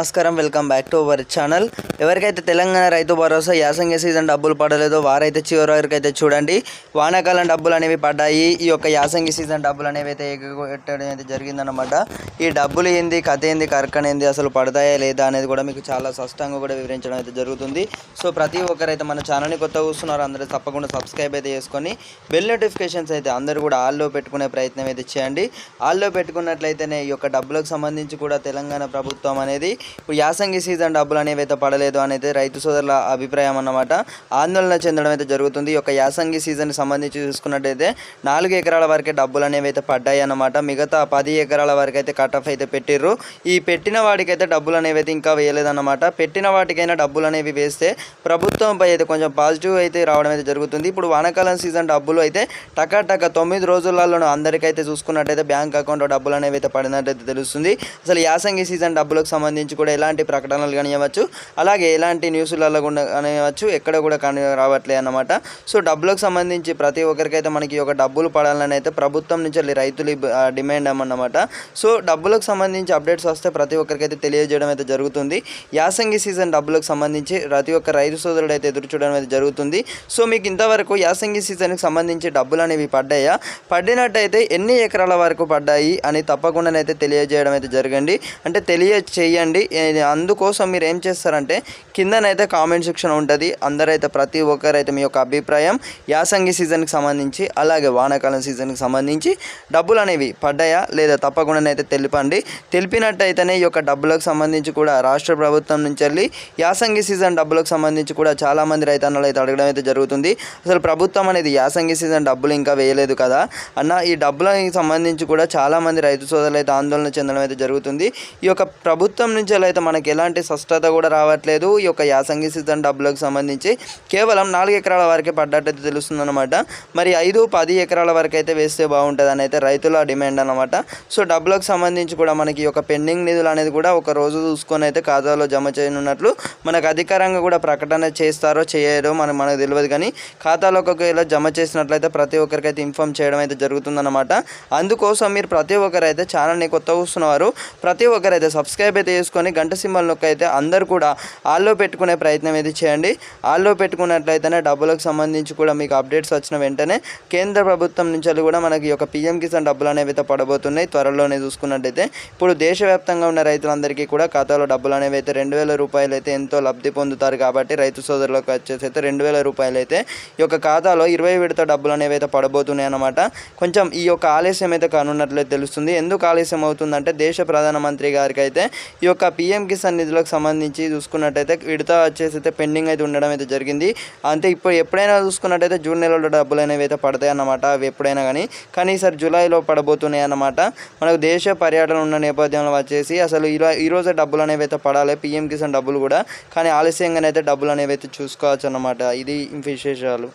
నమస్కారం welcome back to our channel. ఎవరికైతే తెలంగాణ రైతు భరోసా యాసంగి సీజన్ డబ్బులు పడలేదో వారైతే చివరి వరకు అయితే చూడండి. వానాకాలం డబ్బులు అనేవి పడ్డాయి. ఈ యొక్క యాసంగి సీజన్ డబ్బులు అనేవి అయితే ఎగ్గొట్టడం అయితే జరిగిందనమాట ఈ డబ్బులు ఏంది కథ ఏంది కరకన అసలు పడతాయా లేదా అనేది కూడా మీకు చాలా స్పష్టంగా కూడా వివరించడం అయితే జరుగుతుంది. సో ప్రతి ఒక్కరైతే మన ఛానల్ని కొత్త చూస్తున్నారు అందరూ తప్పకుండా సబ్స్క్రైబ్ అయితే చేసుకొని బెల్ నోటిఫికేషన్స్ అయితే అందరూ కూడా ఆల్లో పెట్టుకునే ప్రయత్నం అయితే చేయండి. ఆల్లో పెట్టుకున్నట్లయితేనే ఈ యొక్క డబ్బులకు సంబంధించి కూడా తెలంగాణ ప్రభుత్వం అనేది ఇప్పుడు యాసంగి సీజన్ డబ్బులు అనేవి అయితే పడలేదు అనేది రైతు సోదరుల అభిప్రాయం అన్నమాట. ఆందోళన చెందడం అయితే జరుగుతుంది. ఈ యొక్క యాసంగి సీజన్కి సంబంధించి చూసుకున్నట్టయితే నాలుగు ఎకరాల వరకే డబ్బులు అనేవి అయితే పడ్డాయి అన్నమాట. మిగతా పది ఎకరాల వరకు అయితే కట్ ఆఫ్ అయితే పెట్టిర్రు. ఈ పెట్టిన వాటికైతే డబ్బులు అనేవి అయితే ఇంకా వేయలేదన్నమాట పెట్టిన వాటికైనా డబ్బులు అనేవి వేస్తే ప్రభుత్వంపై అయితే కొంచెం పాజిటివ్ అయితే రావడం అయితే జరుగుతుంది. ఇప్పుడు వానాకాలం సీజన్ డబ్బులు అయితే టక టక తొమ్మిది రోజులలో అందరికైతే చూసుకున్నట్టయితే బ్యాంక్ అకౌంట్లో డబ్బులు అనేవి అయితే పడినట్టయితే తెలుస్తుంది. అసలు యాసంగి సీజన్ డబ్బులకు సంబంధించి కూడా ఎలాంటి ప్రకటనలు కానివ్వచ్చు అలాగే ఎలాంటి న్యూస్లలో కూడా కానివ్వచ్చు ఎక్కడ కూడా కానీ రావట్లేదు అన్నమాట. సో డబ్బులకు సంబంధించి ప్రతి ఒక్కరికైతే మనకి ఒక డబ్బులు పడాలని అయితే ప్రభుత్వం నుంచి రైతులు డిమాండ్ అన్నమాట. సో డబ్బులకు సంబంధించి అప్డేట్స్ వస్తే ప్రతి ఒక్కరికైతే తెలియజేయడం అయితే జరుగుతుంది. యాసంగి సీజన్ డబ్బులకు సంబంధించి ప్రతి ఒక్క రైతు సోదరుడు అయితే ఎదురు చూడడం అయితే జరుగుతుంది. సో మీకు ఇంతవరకు యాసంగి సీజన్కి సంబంధించి డబ్బులు అనేవి పడ్డాయా? పడినట్టయితే ఎన్ని ఎకరాల వరకు పడ్డాయి అని తప్పకుండానైతే తెలియజేయడం అయితే జరగండి. అంటే తెలియచేయండి. అందుకోసం మీరు ఏం చేస్తారంటే కిందనైతే కామెంట్ సెక్షన్ ఉంటుంది. అందరైతే ప్రతి ఒక్కరైతే మీ యొక్క అభిప్రాయం యాసంగి సీజన్కి సంబంధించి అలాగే వానాకాలం సీజన్కి సంబంధించి డబ్బులు అనేవి పడ్డాయా లేదా తప్పకుండానైతే తెలిపండి. తెలిపినట్టయితేనే ఈ యొక్క డబ్బులకు సంబంధించి కూడా రాష్ట్ర ప్రభుత్వం నుంచి వెళ్ళి యాసంగి సీజన్ డబ్బులకు సంబంధించి కూడా చాలామంది రైతన్నలు అయితే అడగడం అయితే జరుగుతుంది. అసలు ప్రభుత్వం అనేది యాసంగి సీజన్ డబ్బులు ఇంకా వేయలేదు కదా? అన్న ఈ డబ్బులకు సంబంధించి కూడా చాలామంది రైతు సోదరులు అయితే ఆందోళన చెందడం అయితే జరుగుతుంది. ఈ యొక్క ప్రభుత్వం నుంచి అయితే మనకి ఎలాంటి స్పష్టత కూడా రావట్లేదు. ఈ యొక్క యాసంగి సీజన్ డబ్బులకు సంబంధించి కేవలం నాలుగు ఎకరాల వరకే పడ్డట్టయితే తెలుస్తుంది అనమాట మరి ఐదు పది ఎకరాల వరకు అయితే వేస్తే బాగుంటుంది అని అయితే రైతుల డిమాండ్ అనమాట సో డబ్బులకు సంబంధించి కూడా మనకి ఒక పెండింగ్ నిధులు అనేది కూడా ఒక రోజు చూసుకొని అయితే ఖాతాలో జమ చేయనున్నట్లు మనకు అధికారంగా కూడా ప్రకటన చేస్తారో చేయరో మనకు మనకు తెలియదు కానీ ఖాతాలోకి ఒకవేళ జమ చేసినట్లయితే ప్రతి ఒక్కరికైతే ఇన్ఫామ్ చేయడం అయితే జరుగుతుందన్నమాట. అందుకోసం మీరు ప్రతి ఒక్కరైతే ఛానల్ని కొత్త చూస్తున్నవారు ప్రతి ఒక్కరైతే సబ్స్క్రైబ్ అయితే చేసుకొని గంట సింబల్ అయితే అందరు కూడా ఆల్లో పెట్టుకునే ప్రయత్నం అయితే చేయండి. ఆల్లో పెట్టుకున్నట్లయితేనే డబ్బులకు సంబంధించి కూడా మీకు అప్డేట్స్ వచ్చిన వెంటనే కేంద్ర ప్రభుత్వం నుంచి కూడా మనకి ఒక యొక్క పిఎం కిసాన్ డబ్బులు అనేవి అయితే పడబోతున్నాయి. త్వరలోనే చూసుకున్నట్టయితే ఇప్పుడు దేశవ్యాప్తంగా ఉన్న రైతులందరికీ కూడా ఖాతాలో డబ్బులు అనేవి అయితే రెండు వేల రూపాయలు అయితే ఎంతో లబ్ధి పొందుతారు కాబట్టి రైతు సోదరులకు వచ్చేసి అయితే రెండు వేల రూపాయలు అయితే ఈ యొక్క ఖాతాలో ఇరవై విడత డబ్బులు అనేవి అయితే పడబోతున్నాయి అన్నమాట. కొంచెం ఈ యొక్క ఆలస్యం అయితే కానున్నట్లయితే తెలుస్తుంది. ఎందుకు ఆలస్యం అవుతుందంటే దేశ ప్రధానమంత్రి గారికి అయితే ఈ యొక్క పిఎం కిసాన్ నిధులకు సంబంధించి చూసుకున్నట్టయితే విడత వచ్చేసి అయితే పెండింగ్ అయితే ఉండడం అయితే జరిగింది. అంతే ఇప్పుడు ఎప్పుడైనా చూసుకున్నట్టయితే జూన్ నెలలో డబ్బులు అనేవి అయితే పడతాయి అన్నమాట అవి ఎప్పుడైనా కానీ. కానీ ఈసారి జూలైలో పడబోతున్నాయి అన్నమాట. మనకు దేశ పర్యటన ఉన్న నేపథ్యంలో వచ్చేసి అసలు ఇలా ఈరోజే డబ్బులు అనేవి అయితే పడాలి పిఎం కిసాన్ డబ్బులు కూడా. కానీ ఆలస్యంగానైతే డబ్బులు అనేవి అయితే చూసుకోవచ్చు అన్నమాట. ఇది విశేషాలు.